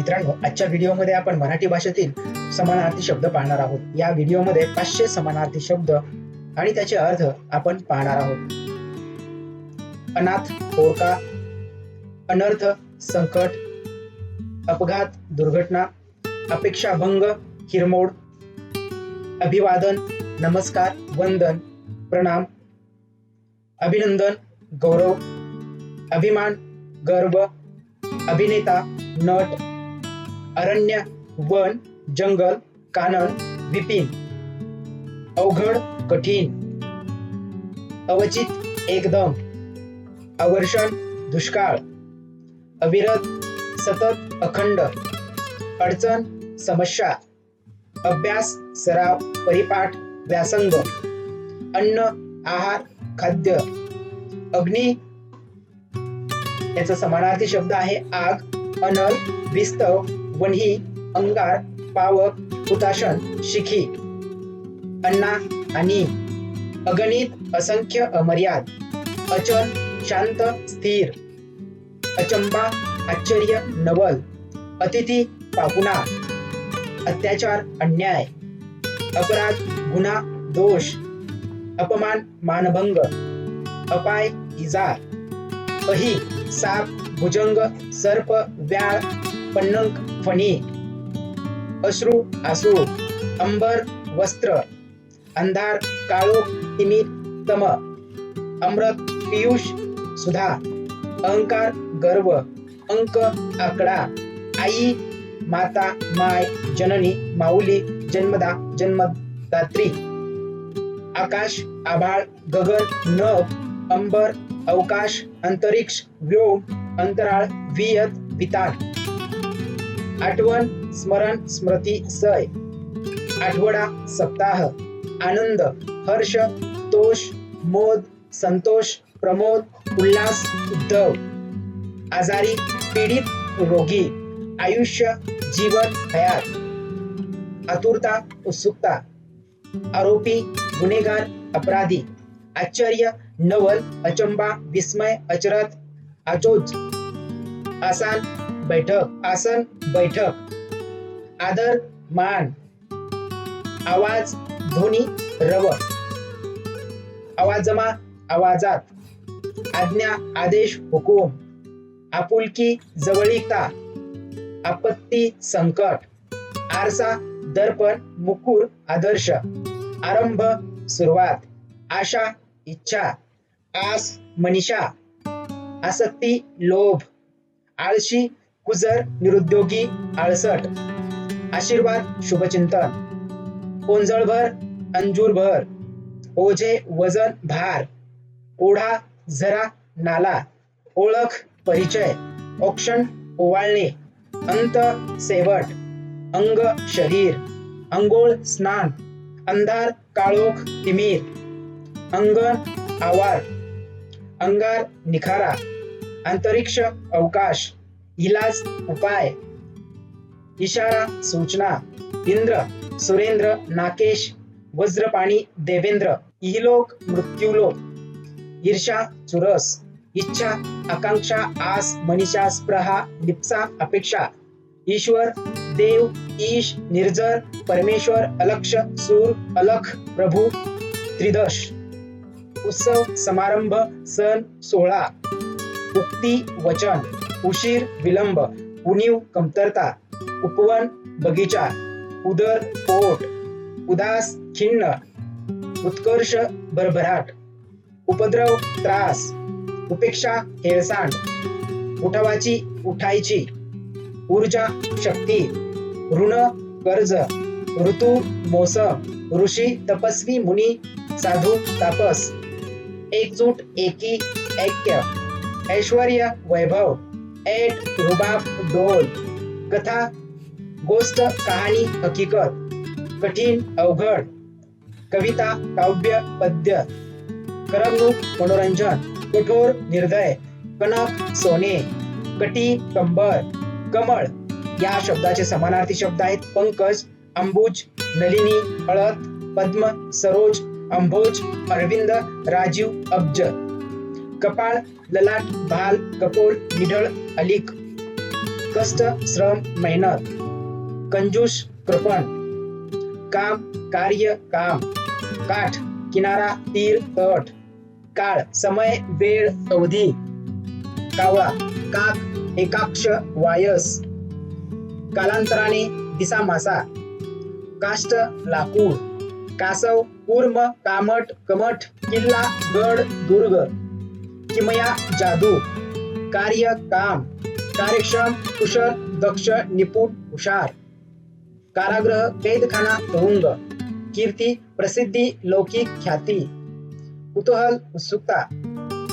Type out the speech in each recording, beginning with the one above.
मित्रांनो आजच्या व्हिडिओमध्ये आपण मराठी भाषेतील समानार्थी शब्द पाहणार आहोत. या व्हिडिओमध्ये पाचशे समानार्थी शब्द आणि त्याचे अर्थ आपण पाहणार आहोत. अनाथ पोरका अनर्थ संकट अपघात दुर्घटना अपेक्षाभंग हिरमोड अभिवादन नमस्कार वंदन प्रणाम अभिनंदन गौरव अभिमान गर्व अभिनेता नट अरण्य वन जंगल कानन विपिन. अवघड कठीण. अवचित एकदम. अवर्षण दुष्काळ. अविरत सतत अखंड. अडचण समस्या. अभ्यास सराव परिपाठ व्यासंग. अन्न आहार खाद्य. अग्नी याचा समानार्थी शब्द आहे आग अनल विस्तव वन्ही अंगार पावक हुताशन शिखी अन्ना आणि अगणित असंख्य अमर्याद अचल शांत स्थिर अचंबा आश्चर्य नवल अतिथी पापुना अत्याचार अन्याय अपराध गुन्हा दोष अपमान मानभंग अपाय इजार अही साप भुजंग सर्प व्याळ पन्नंक फणी अश्रू आसू अंबर वस्त्र अंधार काळोख तिमित तम अमृत पियुष सुधा अहंकार गर्व अंक आकडा आई माता माय जननी माऊली जन्मदा जन्मदात्री आकाश आभाळ गगन नभ अंबर अवकाश अंतरिक्ष व्योम अंतराळ वियत वितान आठवण स्मरण स्मृती सय. आठवडा सप्ताह. आनंद हर्ष तोष मोद संतोष प्रमोद उल्हास उद्धव. आजारी पीडित रोगी. आयुष्य जीवन हयात. आतुरता उत्सुकता. आरोपी गुन्हेगार अपराधी. आश्चर्य नवल अचंबा विस्मय अचरत अचोज आसान बैठक आसन बैठक. आदर मान. आवाज ध्वनी रव. आवाजमा आवाजात. आज्ञा आदेश हुकूम. आपुलकी जवळीकता. आपत्ती संकट. आरसा दर्पण मुकुर आदर्श. आरंभ सुरुवात. आशा इच्छा. आस मनीषा. आसक्ती लोभ. आळशी कुजर निरुद्योगी आळसट. आशीर्वाद शुभचिंतन. ओंजळभर अंजूरभर. ओझे वजन भार. ओढा झरा नाला. ओळख परिचय. औक्षण ओवाळणे. अंत सेवट अंग शरीर. अंघोळ स्नान. अंधार काळोख तिमीर. अंगण आवार. अंगार निखारा. अंतरिक्ष अवकाश. इलाज उपाय। इशारा सूचना इंद्र सुरेंद्र नाकेश वज्रपाणी देवेंद्र इहलोक मृत्यूलोक ईर्षा चुरस इच्छा आकांक्षा आस मनीषा स्प्रहा लिप्सा अपेक्षा ईश्वर देव ईश निर्जर परमेश्वर अलक्ष सूर अलख प्रभू त्रिदश उत्सव समारंभ सण सोहळा उक्ती वचन। उशीर विलंब उणीव कमतरता उपवन बगीचा उदर पोट उदास खिन्न उत्कर्ष भरभराट उपद्रव त्रास उपेक्षा हेळसांड उठवाची उठायची ऊर्जा शक्ती ऋण कर्ज ऋतू मोसम ऋषी तपस्वी मुनी साधू तापस एकजूट एकी ऐक्य ऐश्वर्य वैभव एट रुबाब डोल कथा गोष्ट कहाणी हकीकत कठीण अवघड कविता काव्य पद्य करमणूक मनोरंजन कठोर निर्दय कणक सोने कटी कंबर कमळ या शब्दाचे समानार्थी शब्द आहेत. पंकज अंबुज नलिनी हळद पद्म सरोज अंभोज अरविंद राजीव अब्ज. कपाळ ललाट भाल कपोल निढळ अलिक कष्ट श्रम मेहनत कंजूस कृपण काम कार्य काम काठ किनारा तीर तट काळ समय वेळ अवधी कावळा काक एकाक्ष वायस कालांतराने दिसा मासा काष्ट लाकूड कासव कूर्म कामट कमठ किल्ला गड दुर्ग किमया जादू कार्य काम कार्यक्षम कुशल दक्ष निपुण हुशार. कारागृह कैदखाना तुरुंग कीर्ती प्रसिद्धी लौकिक ख्याती. कुतूहल उत्सुकता.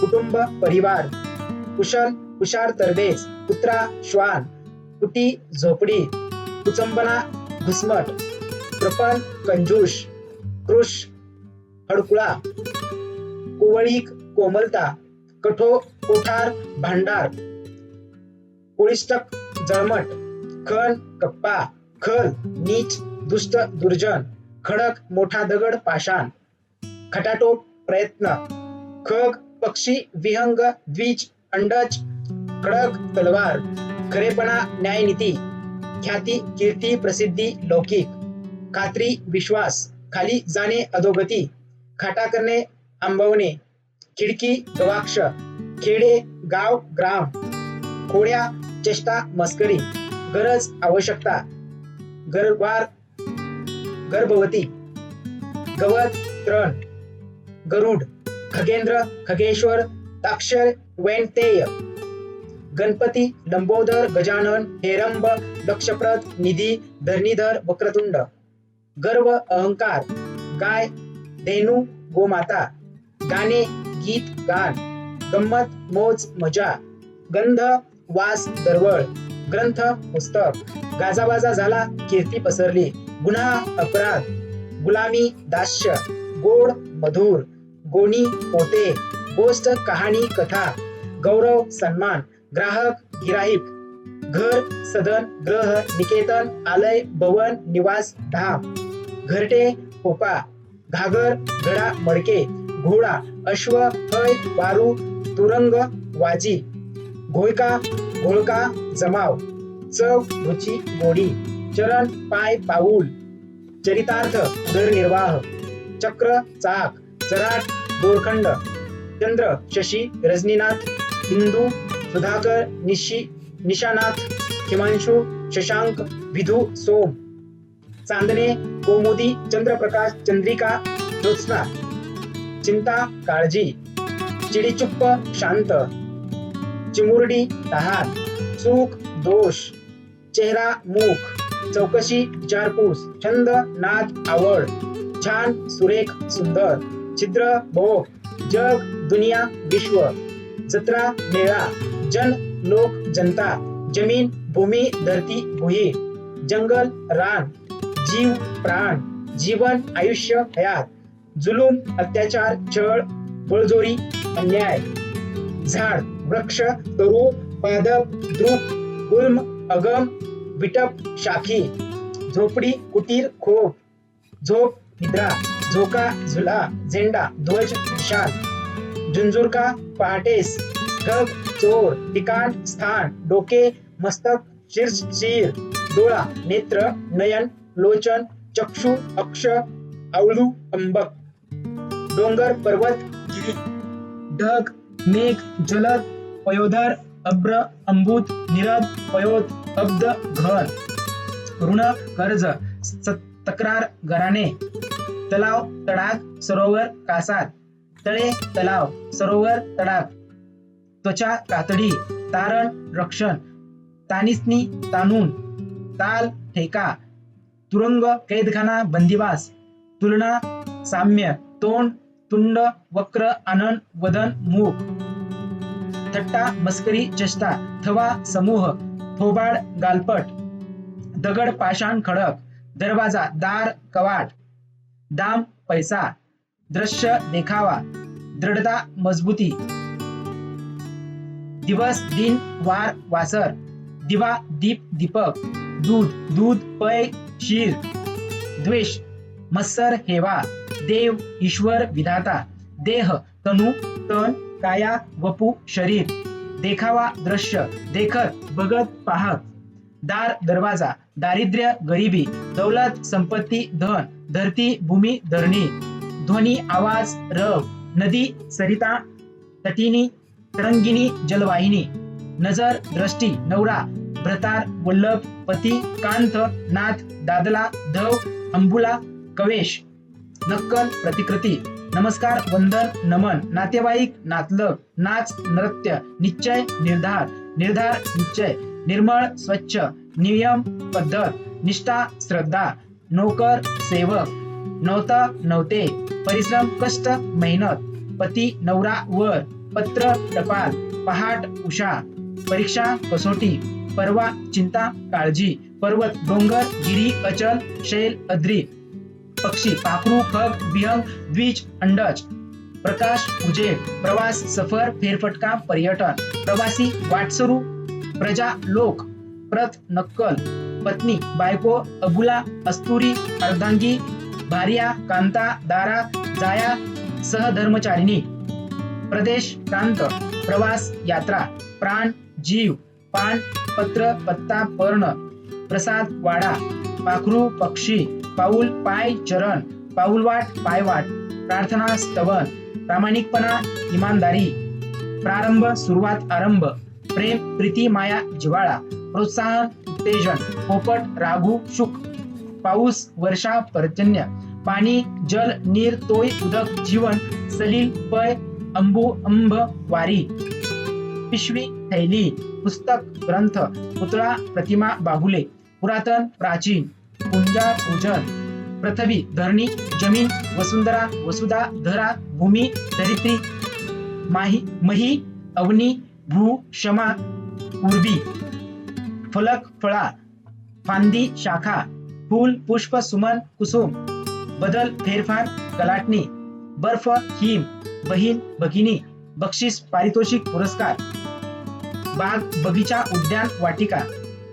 कुटुंब परिवार. कुशल हुशार तरबेज. कुत्रा श्वान. कुटी झोपडी. कुचंबना घुसमट. प्रपल कंजूष. कृष हडकुळा. कोवळीक कोमलता. कठो कोठार भांडार. कोळिष्टक जळमट खण कप्पा खल नीच दुष्ट दुर्जन खडक मोठा दगड पाषाण. खटाटोप प्रयत्न. खग पक्षी विहंग द्विज अंडज खडक तलवार. खरेपणा न्यायनीती. ख्याती कीर्ती प्रसिद्धी लौकिक. खात्री विश्वास. खाली जाणे अधोगती. खाटा करणे आंबवणे. खिडकी गवाक्ष खेडे गाव ग्राम खोड्या चेष्टा मस्करी गरज आवश्यकता गरबार गर्भवती गवत त्रण गरुड खगेंद्र खगेश्वर ताक्षर वैनतेय गणपती लंबोदर गजानन हेरंब लक्षप्रद निधी धरणीधर वक्रतुंड गर्व अहंकार गाय धेनू गोमाता गाणे गीत गान गंमत मोज मजा गंध वास दरवळ ग्रंथ पुस्तक गाजाबाजा झाला कीर्ती पसरली गुन्हा अपराध गुलामी दास्य गोड मधुर गोणी पोते गोष्ट कहाणी कथा गौरव सन्मान ग्राहक गिराहिक घर सदन ग्रह निकेतन आलय भवन निवास धाम घरटे पोपा घागर घडा मडके घोडा अश्व हय वारू तुरंग वाजी घोळका घोळका जमाव चव रुची गोडी चरण पाय पाऊल चरितार्थ उदरनिर्वाह चक्र चाक चराट दोरखंड चंद्र शशी रजनीनाथ हिंदू सुधाकर निशी निशानाथ हिमांशु शशांक विधू सोम चांदणे कोमोदी चंद्रप्रकाश चंद्रिका ज्योत्स्ना चिंता काळजी चिडीचुप्प शांत चिमुरडी तहान चूक दोष चेहरा मुख चौकशी विचारपूस छंद नाद आवड छान सुरेख सुंदर छिद्र भोग जग दुनिया विश्व जत्रा मेळा जन लोक जनता जमीन भूमी धरती भुई जंगल रान जीव प्राण जीवन आयुष्य हयात. जुलूम अत्याचार छळ बळजोरी अन्याय झाड वृक्ष तरु पादप द्रुप गुल्म अगम विटप शाखी झोपडी कुटीर खोप झोप निद्रा झोका झुला झेंडा ध्वज निशान झुंझुरका पहाटेस ढग चोर ठिकाण स्थान डोके मस्तक शीर्ष शिर डोळा नेत्र नयन लोचन चक्षु अक्ष आवळू अंबक. डोंगर पर्वत गिरी ढग मेघ जलद पयोधर अब्र अंबुत निरद पयोत अब्द घर ऋण कर्ज तक्रार घराणे तलाव तडाग सरोवर कासात तळे तलाव सरोवर तडाग त्वचा कातडी तारण रक्षण तानिसनी तानून ताल ठेका तुरुंग कैदखाना बंदिवास तुलना साम्य तोंड तुंड वक्र आनंद वदन मूग थट्टा मस्करी चेष्टा थवा समूह. थोबाड गालपट. दगड पाषाण खडक. दरवाजा दार कवाट. दाम पैसा. दृश्य देखावा. दृढता मजबूती. दिवस दिन वार वासर. दिवा दीप दीपक. दूध दूध पै शीर द्वेष मत्सर हेवा. देव ईश्वर विधाता देह तनु तन काया वपू शरीर देखावा दृश्य देखत बघत पाहत दार दरवाजा दारिद्र्य गरिबी दौलत संपत्ती धन धरती भूमी धरणी ध्वनी आवाज रव नदी सरिता तटिनी तरंगिणी जलवाहिनी नजर दृष्टी नवरा भ्रतार वल्लभ पती कांत नाथ दादला धव अंबुला कवेश नक्कल प्रतिकृती. नमस्कार वंदन नमन. नातेवाईक नातलग. नाच नृत्य. निश्चय निर्धार. निर्धार निश्चय. निर्मळ स्वच्छ. नियम पद्धत. निष्ठा श्रद्धा. नोकर सेवक. नवता नव्हते परिश्रम कष्ट मेहनत. पती नवरा वर. पत्र टपाल. पहाट उषा. परीक्षा कसोटी. परवा चिंता काळजी. पर्वत डोंगर गिरी अचल शैल अद्री. पक्षी पाखरू खग विहंग द्विज अंडज प्रकाश उजेड प्रवास सफर फेरफटका पर्यटन प्रवासी वाटसरू प्रजा लोक प्रत नक्कल पत्नी बायको अबुला अस्तुरी अर्धांगी भार्या कांता दारा जाया सहधर्मचारिणी प्रदेश प्रांत प्रवास यात्रा प्राण जीव पान पत्र पत्ता पर्ण प्रसाद वाडा पाखरू पक्षी पाऊल पाय चरण. पाऊलवाट पायवाट प्रार्थना स्तवन. प्रामाणिकपणा इमानदारी. प्रारंभ सुरुवात आरंभ. प्रेम प्रीती माया जिवाळा प्रोत्साहन उत्तेजन. पोपट राघू शुक. पाऊस वर्षा पर्जन्य. पाणी जल नीर तोय उदक जीवन सलील पय अंबू अंब वारी. पिशवी थैली. पुस्तक ग्रंथ. पुतळा प्रतिमा बाहुले. पुरातन प्राचीन. कुंजा पूजन पृथ्वी धरणी जमीन वसुंधरा वसुधा धरा भूमी धरित्री माही मही अवनी भू क्षमा उर्बी फलक फळा फांदी शाखा फूल पुष्प सुमन कुसुम. बदल फेरफार कलाटणी. बर्फ हिम बहीण भगिनी. बक्षीस पारितोषिक पुरस्कार. बाग बगीचा उद्यान वाटिका.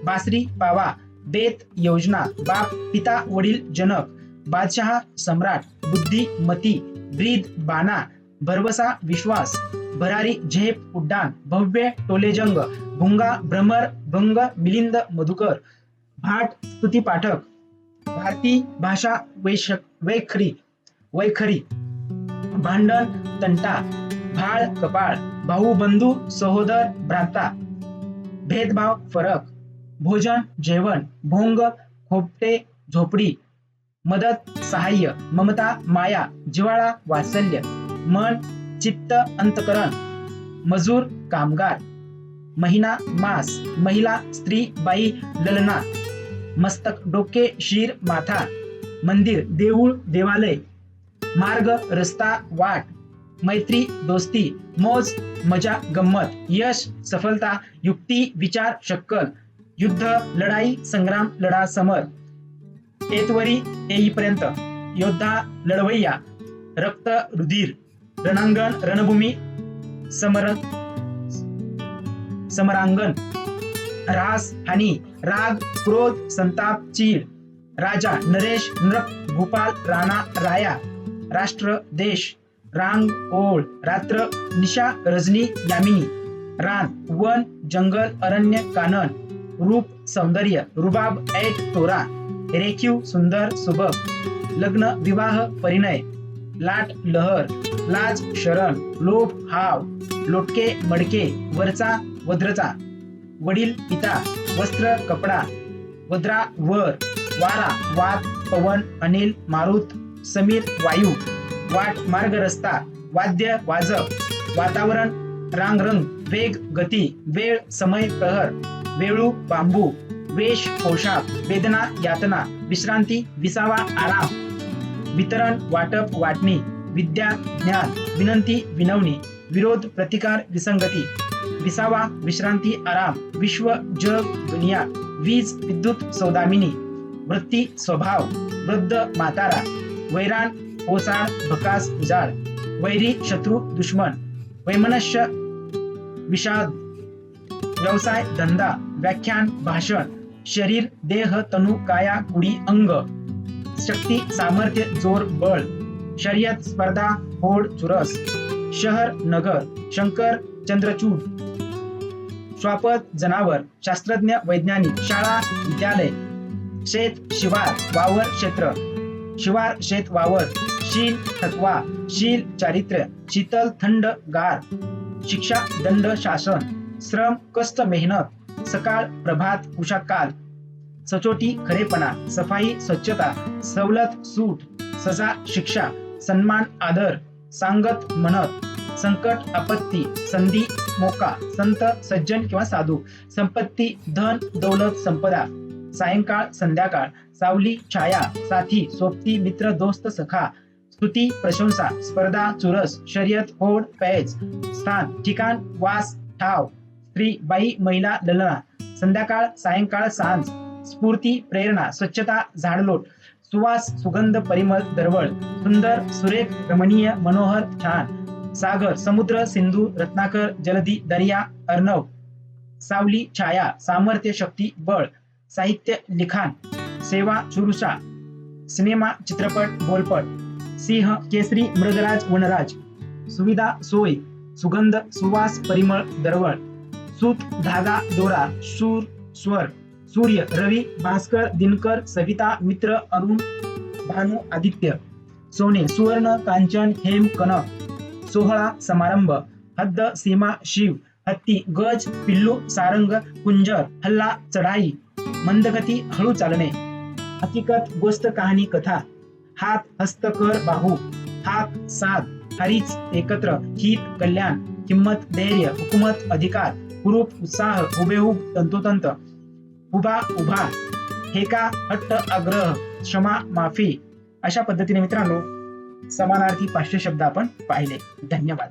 बासरी पावा. बेत योजना बाप पिता वडील जनक बादशहा सम्राट बुद्धी मती ब्रीद बाणा भरवसा विश्वास भरारी झेप उड्डाण भव्य टोलेजंग भुंगा भ्रमर भंग मिलिंद मधुकर भाट स्तुती पाठक भारती भाषा वैशक वैखरी वैखरी भांडण तंटा भाळ कपाळ भाऊ बंधू सहोदर भ्राता भेदभाव फरक भोजन जेवण भोंग खोपटे झोपडी मदत सहाय्य ममता माया जिवाळा वात्सल्य मन चित्त अंतकरण मजूर कामगार महिना मास महिला स्त्री बाई ललना मस्तक डोके शिर माथा मंदिर देऊळ देवालय मार्ग रस्ता वाट मैत्री दोस्ती मोज मजा गंमत यश सफलता युक्ती विचार शक्कल युद्ध लढाई संग्राम लढा समर एतवरी येईपर्यंत योद्धा लढवय्या रक्त रुधिर रणांगण रणभूमी समर समरांगण रास हानी राग क्रोध संताप चीड राजा नरेश नृप भूपाल राणा राया राष्ट्र देश रांग ओळ रात्र निशा रजनी यामिनी रान वन जंगल अरण्य कानन रूप सौंदर्य रुबाब ऐट तोरा रेखीव सुंदर सुबक लग्न विवाह परिणय लाट लहर लाज शरण लोभ हाव लोटके मडके वरचा वद्रचा वडील पिता वस्त्र कपडा वद्रा वर वारा वात पवन अनिल मारुत समीर वायू वाट मार्ग रस्ता वाद्य वाजव वातावरण रांगरंग वेग गती वेळ समय प्रहर वेळू बांबू वेश पोशाख वेदना यातना विश्रांती विसावा आराम. वितरण वाटप वाटणी विद्या ज्ञान विनंती विनवणी विरोध प्रतिकार विसंगती. विसावा विश्रांती आराम विश्व जग दुनिया वीज विद्युत सौदामिनी वृत्ती स्वभाव वृद्ध मातारा वैराण ओसाड भकास उजाड वैरी शत्रू दुश्मन वैमनस्य विषाद व्यवसाय धंदा व्याख्यान भाषण शरीर देह तनु काया कुडी अंग शक्ती सामर्थ्य जोर बळ शर्यत स्पर्धा होड चुरस शहर नगर शंकर चंद्रचूड स्वापद जनावर शास्त्रज्ञ वैज्ञानिक शाळा विद्यालय शेत शिवार वावर क्षेत्र शिवार शेत वावर शील थकवा शील चारित्र्य शीतल थंड गार शिक्षा दंड शासन श्रम कष्ट मेहनत सकाळ प्रभात उषा काल सचोटी खरेपणा सफाई स्वच्छता सवलत सूट सजा शिक्षा सन्मान आदर सांगत म्हणत संकट आपत्ती संधी मोका संत सज्जन किंवा साधू संपत्ती धन दौलत संपदा सायंकाळ संध्याकाळ सावली छाया साथी सोबती मित्र दोस्त सखा स्तुती प्रशंसा स्पर्धा चुरस शर्यत होड पैज स्थान ठिकाण वास ठाव स्त्री बाई महिला ललना संध्याकाळ सायंकाळ सांज स्फूर्ती प्रेरणा स्वच्छता झाडलोट सुवास सुगंध परिमळ दरवळ सुंदर सुरेख रमणीय मनोहर छान सागर समुद्र सिंधू रत्नाकर जलधी दर्या अर्णव सावली छाया सामर्थ्य शक्ती बळ साहित्य लिखाण सेवा चुरुषा सिनेमा चित्रपट बोलपट सिंह केसरी मृगराज वनराज सुविधा सोय सुगंध सुवास परिमळ दरवळ सूत धागा दोरा सूर स्वर सूर्य रवी भास्कर दिनकर सविता मित्र अरुण भानु आदित्य सोने सुवर्ण कांचन हेम कनक सोहळा समारंभ हद्द सीमा शिव हत्ती गज पिल्लू सारंग कुंजर हल्ला चढाई मंदगती हळू चालणे हकीकत गोष्ट कहाणी कथा हात हस्तकर बाहू हात साथ हरीच एकत्र हित कल्याण किंमत धैर्य हुकुमत अधिकार हुरूप उत्साह हुबेहूब तंतोतंत. उभा उभा. हेका हट्ट आग्रह क्षमा माफी. अशा पद्धतीने मित्रांनो समानार्थी पाचशे शब्द आपण पाहिले. धन्यवाद.